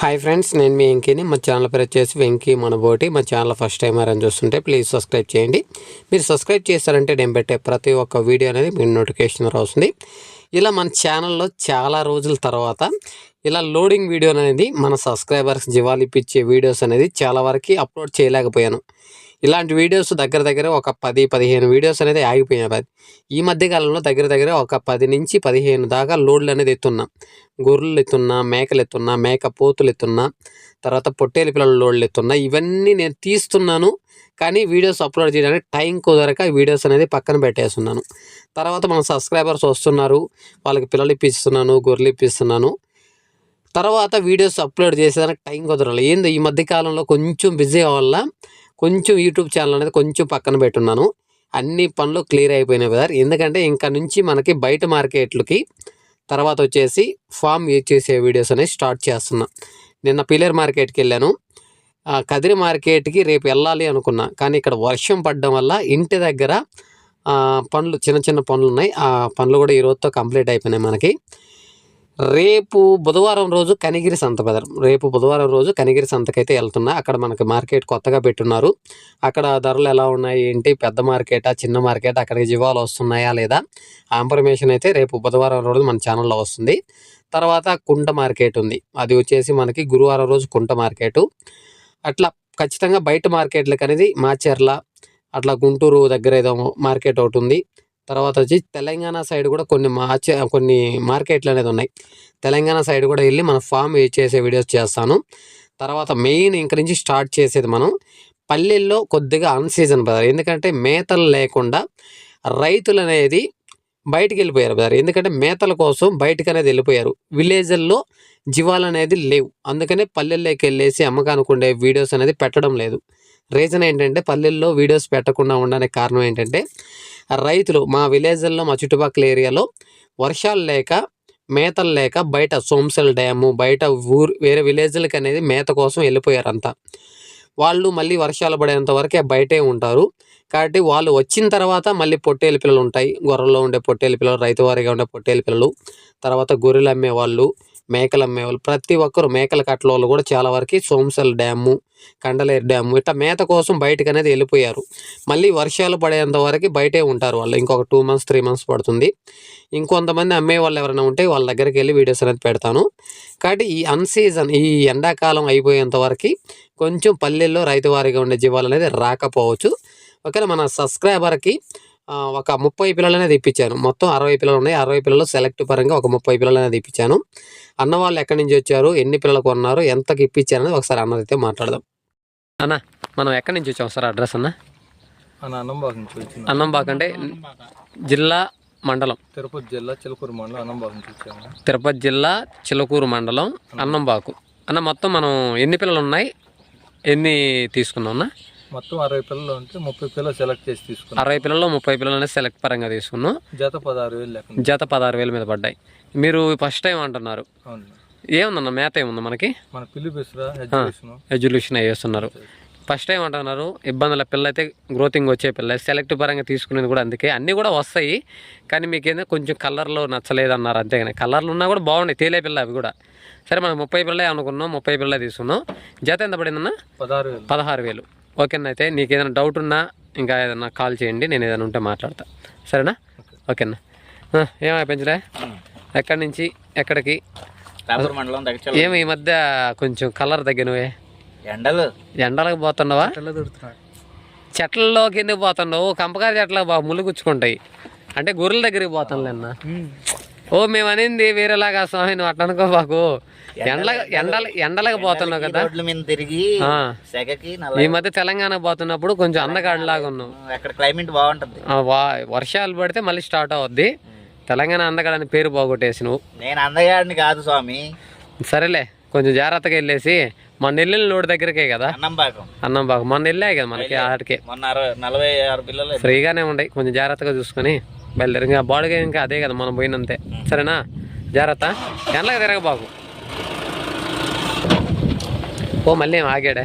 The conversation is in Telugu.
హాయ్ ఫ్రెండ్స్ నేను మీ వెంకీని. మా ఛానల్ పేరు వచ్చేసి వెంకీ మనబోటి. మా ఛానల్ ఫస్ట్ టైం అని చూస్తుంటే ప్లీజ్ సబ్స్క్రైబ్ చేయండి. మీరు సబ్స్క్రైబ్ చేశారంటే నేను పెట్టే ప్రతి ఒక్క వీడియో అనేది మీకు నోటిఫికేషన్ వస్తుంది. ఇలా మన ఛానల్లో చాలా రోజుల తర్వాత ఇలా లోడింగ్ వీడియో అనేది మన సబ్స్క్రైబర్స్ జీవాలు ఇప్పించే వీడియోస్ అనేది చాలా వరకు అప్లోడ్ చేయలేకపోయాను. ఇలాంటి వీడియోస్ దగ్గర దగ్గర ఒక పది పదిహేను వీడియోస్ అనేది ఆగిపోయినాయి ఈ మధ్య కాలంలో దగ్గర దగ్గర ఒక పది నుంచి పదిహేను దాకా లోడ్లు అనేది ఎత్తున్నా. గొర్రెలు ఎత్తున్నా మేకలు ఎత్తున్నా మేక పోతులు ఎత్తున్నా తర్వాత పొట్టేలు పిల్లల లోడ్లు ఎత్తున్నా ఇవన్నీ నేను తీస్తున్నాను. కానీ వీడియోస్ అప్లోడ్ చేయడానికి టైం కుదరక వీడియోస్ అనేది పక్కన పెట్టేస్తున్నాను. తర్వాత మన సబ్స్క్రైబర్స్ వస్తున్నారు. వాళ్ళకి పిల్లలు ఇప్పిస్తున్నాను గొర్రెలు ఇప్పిస్తున్నాను. తర్వాత వీడియోస్ అప్లోడ్ చేసేదానికి టైం కుదరాలి ఏంది? ఈ మధ్య కాలంలో కొంచెం బిజీ వల్ల కొంచెం యూట్యూబ్ ఛానల్ అనేది కొంచెం పక్కన పెట్టున్నాను. అన్ని పనులు క్లియర్ అయిపోయినాయి బ్రదర్ ఎందుకంటే ఇంకా నుంచి మనకి బయట మార్కెట్లకి తర్వాత వచ్చేసి ఫామ్ యూజ్ చేసే వీడియోస్ అనేవి స్టార్ట్ చేస్తున్నా. నిన్న పిల్లర్ మార్కెట్కి వెళ్ళాను. కదిరి మార్కెట్కి రేపు వెళ్ళాలి అనుకున్నా. కానీ ఇక్కడ వర్షం పడడం వల్ల ఇంటి దగ్గర పనులు చిన్న చిన్న పనులు ఉన్నాయి. ఆ పనులు కూడా ఈ రోజుతో కంప్లీట్ అయిపోయినాయి మనకి. రేపు బుధవారం రోజు కనిగిరి సంత బెదర్. రేపు బుధవారం రోజు కనిగిరి సంతకైతే వెళ్తున్నా అక్కడ మనకి మార్కెట్ కొత్తగా పెట్టున్నారు. అక్కడ ధరలు ఎలా ఉన్నాయి ఏంటి పెద్ద మార్కెటా చిన్న మార్కెట్ అక్కడికి జీవాలు వస్తున్నాయా లేదా ఆ ఇన్ఫర్మేషన్ అయితే రేపు బుధవారం రోజు మన ఛానల్లో వస్తుంది. తర్వాత కుంట మార్కెట్ ఉంది. అది వచ్చేసి మనకి గురువారం రోజు కుంట మార్కెట్. అట్లా ఖచ్చితంగా బయట మార్కెట్లకు అనేది మాచర్ల అట్లా గుంటూరు దగ్గర ఏదో మార్కెట్ ఒకటి ఉంది. తర్వాత వచ్చి తెలంగాణ సైడ్ కూడా కొన్ని మార్చే కొన్ని మార్కెట్లు అనేది ఉన్నాయి. తెలంగాణ సైడ్ కూడా వెళ్ళి మన ఫామ్ చేసే వీడియోస్ చేస్తాను. తర్వాత మెయిన్ ఇంక నుంచి స్టార్ట్ చేసేది మనం పల్లెల్లో కొద్దిగా అన్సీజన్ బ్రదర్. ఎందుకంటే మేతలు లేకుండా రైతులు అనేది బయటికి వెళ్ళిపోయారు బ్రదర్. ఎందుకంటే మేతల కోసం బయటకు అనేది వెళ్ళిపోయారు. విలేజ్ల్లో జీవాలు అనేది లేవు. అందుకనే పల్లెల్లోకి వెళ్ళేసి అమ్మకానికి ఉండే వీడియోస్ అనేది పెట్టడం లేదు. రీజన్ ఏంటంటే పల్లెల్లో వీడియోస్ పెట్టకుండా ఉండడానికి కారణం ఏంటంటే రైతులు మా విలేజ్ల్లో మా చుట్టుపక్కల ఏరియాలో వర్షాలు లేక మేతలు లేక బయట సోమసల్ డ్యాము బయట ఊరు వేరే విలేజ్లకి అనేది మేత కోసం వెళ్ళిపోయారంతా. వాళ్ళు మళ్ళీ వర్షాలు పడేంత వరకే బయటే ఉంటారు. కాబట్టి వాళ్ళు వచ్చిన తర్వాత మళ్ళీ పొట్టేలు పిల్లలు ఉంటాయి. గొర్రెల్లో ఉండే పొట్టేలు పిల్లలు రైతు వారిగా ఉండే పొట్టేలు పిల్లలు తర్వాత గొర్రెలు అమ్మే వాళ్ళు మేకలు అమ్మేవాళ్ళు ప్రతి ఒక్కరు మేకల కట్ల కూడా చాలా వరకు సోమసల్ డ్యాము కండలేరు డ్యాము ఇట్లా మేత కోసం బయటకు అనేది వెళ్ళిపోయారు. మళ్ళీ వర్షాలు పడేంత వరకు బయటే ఉంటారు వాళ్ళు. ఇంకొక టూ మంత్స్ త్రీ మంత్స్ పడుతుంది. ఇంకొంతమంది అమ్మే వాళ్ళు ఎవరైనా ఉంటే వాళ్ళ దగ్గరికి వెళ్ళి వీడియోస్ అనేది పెడతాను. కాబట్టి ఈ అన్సీజన్ ఈ ఎండాకాలం అయిపోయేంత వరకు కొంచెం పల్లెల్లో రైతువారిగా ఉండే జీవాలు అనేది రాకపోవచ్చు. ఓకేనా మన సబ్స్క్రైబర్కి ఒక ముప్పై పిల్లలు అనేది ఇప్పించాను మొత్తం అరవై పిల్లలు ఉన్నాయి. అరవై పిల్లలు సెలెక్ట్ పరంగా ఒక ముప్పై పిల్లలు అనేది ఇప్పించాను అన్న వాళ్ళు ఎక్కడి నుంచి వచ్చారు? ఎన్ని పిల్లలు కొన్నారు? ఎంతకి ఇప్పించారు అనేది ఒకసారి అన్నదైతే మాట్లాడదాం. అన్న మనం ఎక్కడి నుంచి వచ్చాం సార్ అడ్రస్ అన్న? అన్నంబాగ్ నుంచి అన్నంబాక్ అంటే జిల్లా మండలం. తిరుపతి జిల్లా చిలుకూరు మండలం అన్నంబాగ్ నుంచి వచ్చాము. తిరుపతి జిల్లా చిలకూరు మండలం అన్నంబాకు. అన్న మొత్తం మనం ఎన్ని పిల్లలు ఉన్నాయి? ఎన్ని తీసుకున్నాం అన్న? మొత్తం అరవై పిల్లలు ఉంటే ముప్పై పిల్లలు సెలెక్ట్ చేసి తీసుకున్నాం. అరవై పిల్లల్లో ముప్పై పిల్లలు అనేది సెలెక్ట్ పరంగా తీసుకున్నాం. జత పదహారు వేలు లెక్క జత పదహారు వేల మీద పడ్డాయి. మీరు ఫస్ట్ టైం అంటున్నారు. ఏముందన్న మేత ఏముంది మనకి? మన పిల్లి ఎడ్యులేషన్ వేస్తున్నారు ఫస్ట్ టైం అంటున్నారు ఇబ్బందుల పిల్ల అయితే గ్రోతింగ్ వచ్చే పిల్ల సెలెక్ట్ పరంగా తీసుకునేది కూడా అందుకే. అన్నీ కూడా వస్తాయి కానీ మీకు ఏంటంటే కొంచెం కలర్లో నచ్చలేదు అన్నారు అంతేగాని. కలర్లు ఉన్నా కూడా బాగున్నాయి తేలే పిల్ల అవి కూడా. సరే మనం ముప్పై పిల్లలే అనుకున్నాం ముప్పై పిల్లలే తీసుకున్నాం. జత ఎంత పడిందన్న? పదహారు పదహారు వేలు. ఓకేనా అయితే నీకు ఏదైనా డౌట్ ఉన్నా ఇంకా ఏదైనా కాల్ చేయండి నేను ఏదైనా ఉంటే మాట్లాడతా. సరేనా? ఓకేనా ఏమై పెంచలే ఎక్కడి నుంచి ఎక్కడికి? రాపూర్ మండలం దగ్గర ఏమి ఈ మధ్య కొంచెం కలర్ తగ్గినవే. ఎండలు? ఎండలకు పోతున్నావా? చెట్లలోకి ఎందుకు పోతున్నావు? కంపకారి చెట్లకు బాగా ముళ్ళు గుచ్చుకుంటాయి. అంటే గొర్రెల దగ్గరికి పోతానులేన్న ఓ మేము అనింది వేరేలాగా స్వామి నువ్వు అట్లా అనుకో బాకు ఎండల ఎండల ఎండలకు పోతున్నావు కదా. రోడ్ల మీద తిరిగి. సెగకి నల్ల ఈ మధ్య తెలంగాణ పోతున్నప్పుడు కొంచెం అందగాడిలాగా ఉన్నావు. అక్కడ క్లైమేట్ బాగుంటది. వర్షాలు పడితే మళ్ళీ స్టార్ట్ అవుద్ది. తెలంగాణ అందగాడని పేరు పోగొట్టేసి నువ్వు నేను అందగాడిని కాదు స్వామి. సరేలే కొంచెం జాగ్రత్తగా వెళ్ళేసి మన నెల్లిన లోడ్ దగ్గరకే కదా. అన్నంబాకం అన్నం బాగా మొన్న వెళ్ళాయి కదా మనకి ఆడికే. మొన్న అరవై నలభై ఆరు పిల్లలు ఫ్రీగానే ఉండయి కొంచెం జాగ్రత్తగా చూసుకొని. బయలుదేరి. ఇంకా బాడీగా ఇంకా అదే కదా మనం పోయినంతే. సరేనా? జాగ్రత్త. ఎండలకు తిరగబాకు. ఓ మళ్ళీ ఏం ఆగాడే?